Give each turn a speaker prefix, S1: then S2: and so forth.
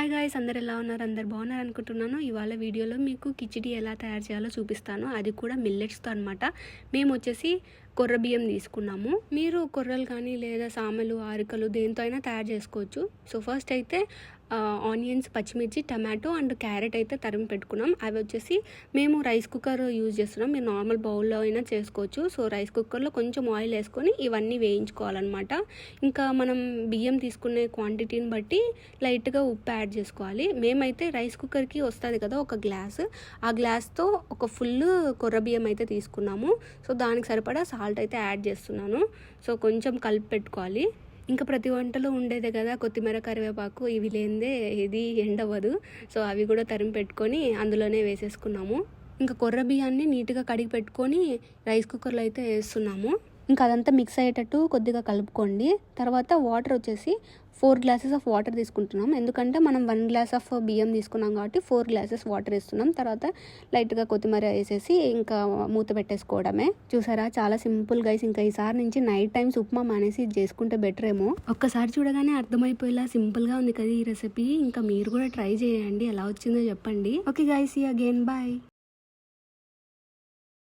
S1: Hi guys అందరు ఎలా ఉన్నారు? అందరు బాగున్నారు అనుకుంటున్నాను. ఇవాళ వీడియోలో మీకు కిచిడి ఎలా తయారు చేయాలో చూపిస్తాను. అది కూడా మిల్లెట్స్తో అనమాట మేము వచ్చేసి కొర్ర బియ్యం తీసుకున్నాము. మీరు కొర్రలు కానీ లేదా సామెలు ఆరికలు దేంతో అయినా తయారు చేసుకోవచ్చు. సో ఫస్ట్ అయితే ఆనియన్స్ పచ్చిమిర్చి టమాటో అండ్ క్యారెట్ అయితే తరిమి పెట్టుకున్నాం. అవి వచ్చేసి మేము రైస్ కుక్కర్ యూజ్ చేస్తున్నాం. మీరు నార్మల్ బౌల్లో అయినా చేసుకోవచ్చు. సో రైస్ కుక్కర్లో కొంచెం ఆయిల్ వేసుకొని ఇవన్నీ వేయించుకోవాలన్నమాట. ఇంకా మనం బియ్యం తీసుకునే క్వాంటిటీని బట్టి లైట్గా ఉప్పు యాడ్ చేసుకోవాలి. మేమైతే రైస్ కుక్కర్కి వస్తుంది కదా ఒక గ్లాస్. ఆ గ్లాస్తో ఒక ఫుల్ కొర్ర బియ్యం అయితే తీసుకున్నాము. సో దానికి సరిపడా సాల్ట్ అయితే యాడ్ చేస్తున్నాను. సో కొంచెం కలిపి పెట్టుకోవాలి. ఇంకా ప్రతి వంటలో ఉండేదే కదా కొత్తిమీర కరివేపాకు ఇవి లేనిదే ఇది ఎండవదు సో అవి కూడా తరిమి పెట్టుకొని అందులోనే వేసేసుకున్నాము. ఇంకా కొర్ర బియ్యాన్ని నీట్గా కడిగి పెట్టుకొని రైస్ కుక్కర్లో అయితే వేస్తున్నాము. ఇంకా అదంతా మిక్స్ అయ్యేటట్టు కొద్దిగా కలుపుకోండి. తర్వాత వాటర్ వచ్చేసి ఫోర్ గ్లాసెస్ ఆఫ్ వాటర్ తీసుకుంటున్నాం. ఎందుకంటే మనం వన్ గ్లాస్ ఆఫ్ బియ్యం తీసుకున్నాం కాబట్టి ఫోర్ గ్లాసెస్ వాటర్ ఇస్తున్నాం తర్వాత లైట్గా కొత్తిమీర వేసేసి ఇంకా మూత పెట్టేసుకోవడమే. చూసారా? చాలా సింపుల్ గైస్ ఇంకా ఈసారి నుంచి నైట్ టైమ్స్ ఉప్మా మానేసి ఇది చేసుకుంటే బెటర్ ఏమో. ఒక్కసారి చూడగానే అర్థమైపోయేలా సింపుల్గా ఉంది కదా ఈ రెసిపీ ఇంకా మీరు కూడా ట్రై చేయండి. ఎలా వచ్చిందో చెప్పండి. Okay guys again bye